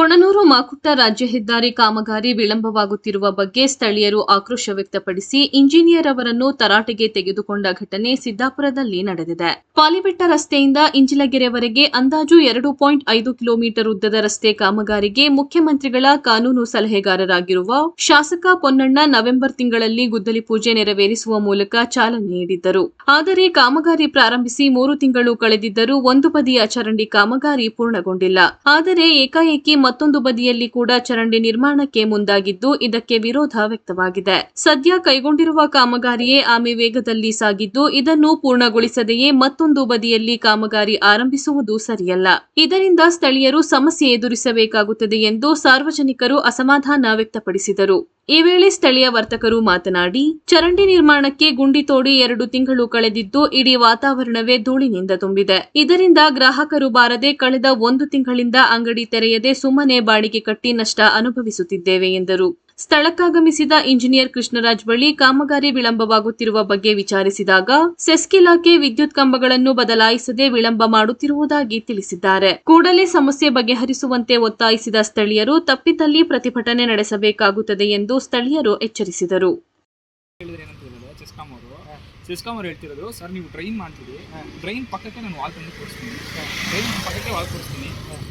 ಕೊಣನೂರು ಮಾಕುಟ್ಟ ರಾಜ್ಯ ಹೆದ್ದಾರಿ ಕಾಮಗಾರಿ ವಿಳಂಬವಾಗುತ್ತಿರುವ ಬಗ್ಗೆ ಸ್ಥಳೀಯರು ಆಕ್ರೋಶ ವ್ಯಕ್ತಪಡಿಸಿ ಇಂಜಿನಿಯರ್ ಅವರನ್ನು ತರಾಟೆಗೆ ತೆಗೆದುಕೊಂಡ ಘಟನೆ ಸಿದ್ದಾಪುರದಲ್ಲಿ ನಡೆದಿದೆ. ಪಾಲಿಬೆಟ್ಟ ರಸ್ತೆಯಿಂದ ಇಂಜಿಲಗೆರೆವರೆಗೆ ಅಂದಾಜು ಎರಡು ಪಾಯಿಂಟ್ ಐದು ಕಿಲೋಮೀಟರ್ ಉದ್ದದ ರಸ್ತೆ ಕಾಮಗಾರಿಗೆ ಮುಖ್ಯಮಂತ್ರಿಗಳ ಕಾನೂನು ಸಲಹೆಗಾರರಾಗಿರುವ ಶಾಸಕ ಪೊನ್ನಣ್ಣ ನವೆಂಬರ್ ತಿಂಗಳಲ್ಲಿ ಗುದ್ದಲಿ ಪೂಜೆ ನೆರವೇರಿಸುವ ಮೂಲಕ ಚಾಲನೆ ನೀಡಿದ್ದರು. ಆದರೆ ಕಾಮಗಾರಿ ಪ್ರಾರಂಭಿಸಿ ಮೂರು ತಿಂಗಳು ಕಳೆದಿದ್ದರೂ ಒಂದು ಬದಿಯ ಚರಂಡಿ ಕಾಮಗಾರಿ ಪೂರ್ಣಗೊಂಡಿಲ್ಲ. ಆದರೆ ಏಕಾಏಕಿ ಮತ್ತೊಂದು ಬದಿಯಲ್ಲಿ ಕೂಡ ಚರಂಡಿ ನಿರ್ಮಾಣಕ್ಕೆ ಮುಂದಾಗಿದ್ದು ಇದಕ್ಕೆ ವಿರೋಧ ವ್ಯಕ್ತವಾಗಿದೆ. ಸದ್ಯ ಕೈಗೊಂಡಿರುವ ಕಾಮಗಾರಿಯೇ ಆಮೆ ವೇಗದಲ್ಲಿ ಸಾಗಿದ್ದು ಇದನ್ನು ಪೂರ್ಣಗೊಳಿಸದೆಯೇ ಮತ್ತೊಂದು ಬದಿಯಲ್ಲಿ ಕಾಮಗಾರಿ ಆರಂಭಿಸುವುದು ಸರಿಯಲ್ಲ. ಇದರಿಂದ ಸ್ಥಳೀಯರು ಸಮಸ್ಯೆ ಎದುರಿಸಬೇಕಾಗುತ್ತದೆ ಎಂದು ಸಾರ್ವಜನಿಕರು ಅಸಮಾಧಾನ ವ್ಯಕ್ತಪಡಿಸಿದರು. ಈ ವೇಳೆ ಸ್ಥಳೀಯ ವರ್ತಕರು ಮಾತನಾಡಿ, ಚರಂಡಿ ನಿರ್ಮಾಣಕ್ಕೆ ಗುಂಡಿ ತೋಡಿ ಎರಡು ತಿಂಗಳು ಕಳೆದಿದ್ದು ಇಡೀ ವಾತಾವರಣವೇ ಧೂಳಿನಿಂದ ತುಂಬಿದೆ. ಇದರಿಂದ ಗ್ರಾಹಕರು ಬಾರದೆ ಕಳೆದ ಒಂದು ತಿಂಗಳಿಂದ ಅಂಗಡಿ ತೆರೆಯದೆ ಸುಮ್ಮನೆ ಬಾಡಿಗೆ ಕಟ್ಟಿ ನಷ್ಟ ಅನುಭವಿಸುತ್ತಿದ್ದೇವೆ ಎಂದರು. ಸ್ಥಳಕ್ಕಾಗಮಿಸಿದ ಇಂಜಿನಿಯರ್ ಕೃಷ್ಣರಾಜ್ ಬಳಿ ಕಾಮಗಾರಿ ವಿಳಂಬವಾಗುತ್ತಿರುವ ಬಗ್ಗೆ ವಿಚಾರಿಸಿದಾಗ ಸೆಸ್ಕ್ ಇಲಾಖೆ ವಿದ್ಯುತ್ ಕಂಬಗಳನ್ನು ಬದಲಾಯಿಸದೆ ವಿಳಂಬ ಮಾಡುತ್ತಿರುವುದಾಗಿ ತಿಳಿಸಿದ್ದಾರೆ. ಕೂಡಲೇ ಸಮಸ್ಯೆ ಬಗೆಹರಿಸುವಂತೆ ಒತ್ತಾಯಿಸಿದ ಸ್ಥಳೀಯರು ತಪ್ಪಿದಲ್ಲಿ ಪ್ರತಿಭಟನೆ ನಡೆಸಬೇಕಾಗುತ್ತದೆ ಎಂದು ಸ್ಥಳೀಯರು ಎಚ್ಚರಿಸಿದರು.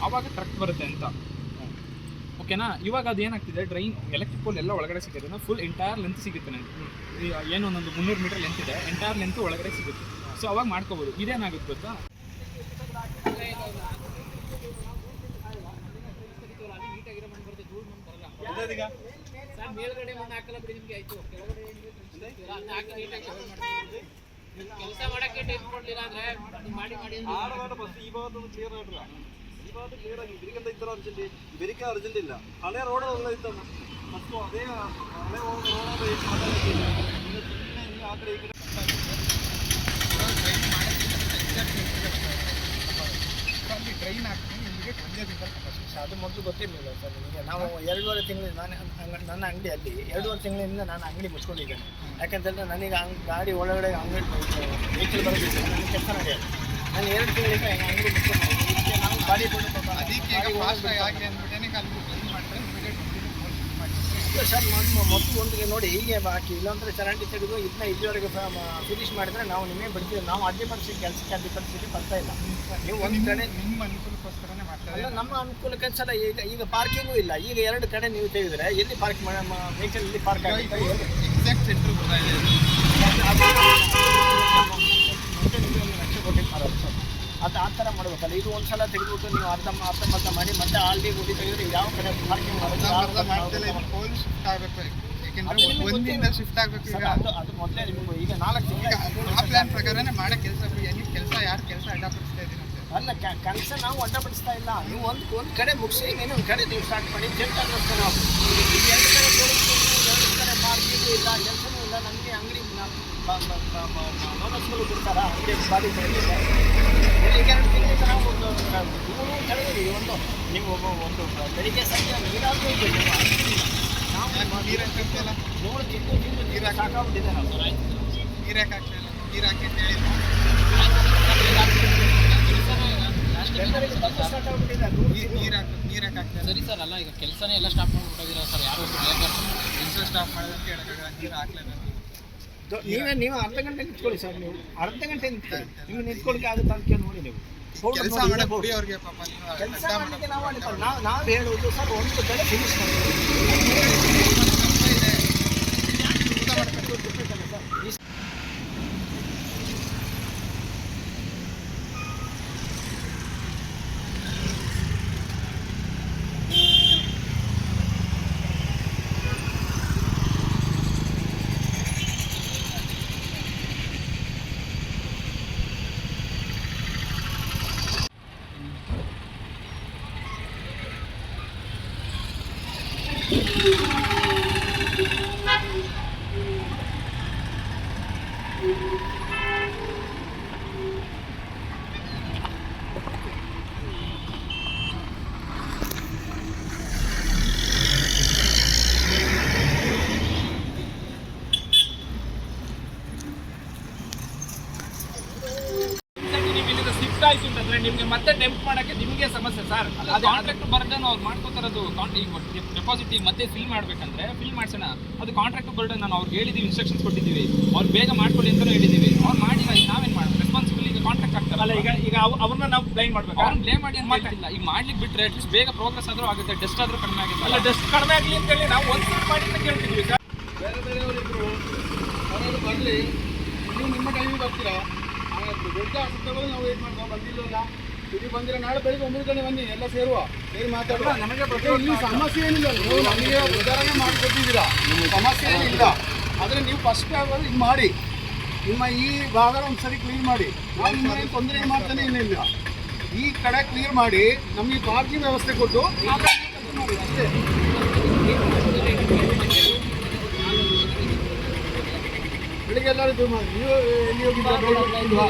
ಆವಾಗ ಕರೆಕ್ಟ್ ಬರುತ್ತೆ ಅಂತ. ಓಕೆನಾ? ಇವಾಗ ಅದು ಏನಾಗ್ತಿದೆ ಡ್ರೈನ್ ಎಲೆಕ್ಟ್ರಿಕ್ ಪೋಲ್ ಎಲ್ಲ ಒಳಗಡೆ ಸಿಗುತ್ತೆ ಫುಲ್ ಎಂಟೈರ್ ಲೆಂತ್ ಸಿಗುತ್ತೆ ನನಗೆ ಏನು ಒಂದೊಂದು ಮುನ್ನೂರು ಮೀಟರ್ ಲೆಂತ್ ಇದೆ. ಎಂಟೈರ್ ಲೆಂತ್ ಒಳಗಡೆ ಸಿಗುತ್ತೆ. ಸೊ ಅವಾಗ ಮಾಡ್ಕೋಬೋದು. ಇದೇನಾಗುತ್ತೆ ಗೊತ್ತಾ? ಕೆಲಸ ಮಾಡಕ್ಕೆ ಟೈಮ್ ಕೊಡ್ಲಿಲ್ಲ ಅಂದ್ರೆ ಮಾಡಿ ಮಾಡಿ ಈ ಕ್ಲಿಯರ್ ಆಗಿರಲ್ಲ ರೋಡ್ ಟ್ರೈನ್ ನಿಮಗೆ ಅದು ಮೊದಲು ಗೊತ್ತಿರಲಿಲ್ಲ ಸರ್ ನಿಮಗೆ. ನಾವು ಎರಡೂವರೆ ತಿಂಗಳಿಂದ ನಾನು ನನ್ನ ಅಂಗಡಿಯಲ್ಲಿ ಎರಡೂವರೆ ತಿಂಗಳಿಂದ ನಾನು ಅಂಗಡಿ ಮುಚ್ಕೊಂಡಿದ್ದೇನೆ. ಯಾಕಂತಂದ್ರೆ ನನಗೆ ಆ ಗಾಡಿ ಒಳಗಡೆ ಅಂಗಡಿ ವೆಹಿಕಲ್ ಬರಬೇಕು ನನಗೆ ಕೆಲಸ ನಡೆಯಲ್ಲ. ನಾನು ಎರಡು ತಿಂಗಳಿಂದ ಅಂಗಡಿ ಮುಚ್ಕೊಂಡು ಅದಕ್ಕೆ ಈಗ ಫಾಸ್ಟ್ ಆಗಿ ಅಂದ್ಬಿಟ್ಟೇನೆ ಅಲ್ಲಿ ಇಮಿಡಿಯೇಟ್ ಇಲ್ಲ ಸರ್ ನಮ್ಮ ಮೊದಲು ಒಂದಿಗೆ ನೋಡಿ ಹೀಗೆ ಹಾಕಿ ಇಲ್ಲಾಂದ್ರೆ ಚರಂಡಿ ತೆಗೆದು ಇದನ್ನ ಇಲ್ಲಿವರೆಗೆ ಫಿನಿಶ್ ಮಾಡಿದ್ರೆ ನಾವು ನಿಮಗೆ ಬರ್ತೀವಿ ನಾವು ಅಡ್ಡಿಪಡಿಸಿ ಕೆಲಸಕ್ಕೆ ಅಡ್ಡಿಪಡಿಸಿ ಬರ್ತಾ ಇಲ್ಲ ನೀವು ಒಂದು ಕಡೆ ನಿಮ್ಮ ಅನುಕೂಲಕ್ಕೋಸ್ಕರನೇ ಮಾಡ್ತಾರೆ ನಮ್ಮ ಅನುಕೂಲಕ್ಕೆ ಸಲ ಈಗ ಈಗ ಪಾರ್ಕಿಂಗು ಇಲ್ಲ ಈಗ ಎರಡು ಕಡೆ ನೀವು ತೆಗೆದ್ರೆ ಎಲ್ಲಿ ಪಾರ್ಕ್ ವೆಹಿಕಲ್ ಎಲ್ಲಿ ಪಾರ್ಕ್ ಆಗುತ್ತೆ ಎಕ್ಸಾಕ್ಟ್ ಸೆಂಟ್ರ್ ಬರ್ತಾ ಅದು- ಅದು- ಮತ್ತೆ ನಿಮಗೆ ಒಂದು ಲಕ್ಷ ಕೊಟ್ಟಿರ್ತಾರೆ ಸರ್ ಅದು ಆ ಥರ ಮಾಡ್ಬೇಕಲ್ಲ. ಇದು ಒಂದ್ಸಲ ತೆಗೆದುಬಿಟ್ಟು ನೀವು ಅರ್ಧ ಅರ್ಧ ಮರ್ಧ ಮಾಡಿ ಮತ್ತೆ ಆಲ್ರೆಡಿ ಗುಡಿ ತೆಗೆದ್ರೆ ಯಾವ ಕಡೆ ಪಾರ್ಕಿಂಗ್ ಮಾಡೋದು ಶಿಫ್ಟ್ ಆಗಬೇಕು ಅದು ಅದು ಮೊದಲೇ ನಿಮಗೆ ಈಗ ನಾಲ್ಕು ತಿಂಗಳು ಆ ಪ್ಲಾನ್ ಪ್ರಕಾರನೇ ಮಾಡೋ ಕೆಲಸ ಎಲ್ಲಿ ಕೆಲಸ ಯಾರು ಕೆಲಸ ಅಡ್ಡಪಡಿಸ್ತಾ ಇದ್ದೀರಂತೆ ಅಲ್ಲ ಕೆಲಸ ನಾವು ಅಡ್ಡಪಡಿಸ್ತಾ ಇಲ್ಲ. ನೀವು ಒಂದು ಒಂದು ಕಡೆ ಮುಗಿಸಿ ಇನ್ನೊಂದು ಕಡೆ ನೀವು ಸ್ಟಾರ್ಟ್ ಮಾಡಿ ಜನ ನಾವು ಈಗ ಎರಡು ಕಡೆ ಜೋಡಿಸ್ಕೊಂಡು ಎರಡು ಕಡೆ ಪಾರ್ಕಿಂಗು ಇಲ್ಲ ಕೆಲಸನೂ ಇಲ್ಲ ನನಗೆ ಅಂಗಡಿ ಬಾಡಿ ಒಂದು ಒಂದು ನೀವು ಒಂದು ನಾವು ನೀರು ನಾವು ನೀರು ಸರಿ ಸರ್, ಅಲ್ಲ, ಈಗ ಕೆಲಸನೇ ಎಲ್ಲ ಸ್ಟಾಪ್ ಮಾಡ್ಬಿಟ್ಟಿದ್ದೀರಾ ಸರ್? ಯಾರು ಲೇಬರ್ ಕೆಲಸ ಸ್ಟಾಪ್ ಮಾಡೋದಂತ ಹೇಳೋಕ್ಕಾಗಲ್ಲ ನೀರು ಹಾಕ್ಲೇಬೇಕು. ನೀವೇ ನೀವು ಅರ್ಧ ಗಂಟೆ ನಿಂತ್ಕೊಳ್ಳಿ ಸರ್ ನೀವು ಅರ್ಧ ಗಂಟೆ ನಿಂತ್ಕೊಳ್ಳಿ. ನೀವು ನಿಂತ್ಕೊಳ್ಳಿಕ್ಕೆ ಆಗುತ್ತೆ ಅಂತ ನೋಡಿ ನೀವು. ಕೆಲಸ ಮಾಡಕ್ಕೆ ನೀವು ನಾವು ಹೇಳುವುದು ಸರ್ ಒಂದು ಕಡೆ ಫಿನಿಶ್ ಮಾಡಿ Música ನಿಮ್ಗೆ ಮತ್ತೆ ಡೆಂಪ್ ಮಾಡಕ್ಕೆ ನಿಮಗೆ ಸಮಸ್ಯೆ ಸರ್. ಕಾಂಟ್ರಾಕ್ಟ್ ಬರ್ಡನ್ ಅವ್ರು ಮಾಡ್ಕೋತಾರದು ಡೆಪಾಸಿಟ್ ಮತ್ತೆ ಫಿಲ್ ಮಾಡಬೇಕಂದ್ರೆ ಫಿಲ್ ಮಾಡ್ಸೋಣ. ಅದು ಕಾಂಟ್ರಾಕ್ಟ್ ಬರ್ಡನ್ ನಾನು ಅವ್ರಿಗೆ ಹೇಳಿದ್ದೀವಿ ಇನ್ಸ್ಟ್ರಕ್ಷನ್ಸ್ ಕೊಟ್ಟಿದ್ದೀವಿ. ಅವ್ರು ಬೇಗ ಮಾಡ್ಕೊಳ್ಳಿ ಅಂತಲೂ ಹೇಳಿದೀವಿ. ಅವ್ರು ಮಾಡಿಲ್ಲ ಈಗ ನಾವೇನ್ ಮಾಡೋದು? ರೆಸ್ಪಾನ್ಸಿಬಲ್ ಈಗ ಕಾಂಟ್ರಾಕ್ಟ್ ಆಗ್ತಾರಲ್ಲ ಈಗ ಈಗ ಅವ್ರನ್ನ ನಾವು ಬ್ಲೈಮ್ ಮಾಡ್ಬೇಕು? ಅವ್ರನ್ನ ಬ್ಲೇ ಮಾಡಿ ಅಂತ ಮಾಡ್ತಿಲ್ಲ ಈಗ ಮಾಡ್ಲಿಕ್ಕೆ ಬಿಟ್ಟರೆ ಅಟ್ಲೀಸ್ಟ್ ಬೇಗ ಪ್ರೋಗ್ರೆಸ್ ಆದರೂ ಆಗುತ್ತೆ ಡೆಸ್ಟ್ ಆದರೂ ಕಡಿಮೆ ಆಗುತ್ತೆ. ಅಲ್ಲ ಡೆಸ್ಟ್ ಕಡಿಮೆ ಆಗಲಿ ಅಂತೇಳಿ ನಾವು ಒಂದು ಮಾಡಿ ಅಂತ ಕೇಳ್ತಿದ್ವಿ ಸರ್. ಬೇರೆ ಬೇರೆಯವರಿಬ್ಬರು ಅವರವರು ಬರಲಿ ನೀವು ನಿಮ್ಮ ಟೈಮಿಗೆ ಬರ್ತೀರಾ ದೊಡ್ಡ ಆಸ್ಪತ್ರೆಗಳು ನಾವು ವೇಟ್ ಮಾಡ್ಕೊ ಬಂದಿಲ್ಲ ಇಲ್ಲಿ ಬಂದಿರ ನಾಳೆ ಬೆಳಿಗ್ಗೆ ಒಂಬತ್ತು ಗಂಟೆ ಬನ್ನಿ ಎಲ್ಲ ಸೇರುವ. ಸೇರಿ ಮಾತಾಡುವ? ನಮಗೆ ಇಲ್ಲಿ ಸಮಸ್ಯೆ ಏನಿಲ್ಲ ನೀವು ನಮಗೆ ಉದಾಹರಣೆ ಮಾಡಿಕೊಟ್ಟಿದ್ದೀರಾ. ಸಮಸ್ಯೆ ಏನಿಲ್ಲ. ಆದರೆ ನೀವು ಫಸ್ಟ್ ಆಗೋದು ಇದು ಮಾಡಿ. ನಿಮ್ಮ ಈ ಭಾಗ ಒಂದ್ಸರಿ ಕ್ಲೀನ್ ಮಾಡಿ. ನಾವು ನಿಮ್ಮನೆ ತೊಂದರೆ ಮಾಡ್ತಾನೆ ಇಲ್ಲ ಈ ಕಡೆ ಕ್ಲಿಯರ್ ಮಾಡಿ ನಮಗೆ ಪಾರ್ಕಿಂಗ್ ವ್ಯವಸ್ಥೆ ಕೊಟ್ಟು. ಅಷ್ಟೇ ಬೆಳಿಗ್ಗೆ ಎಲ್ಲರೂ ಇದು ಮಾಡಿ. ನೀವು ಎಲ್ಲಿ ಹೋಗಿದ್ದೀರಾ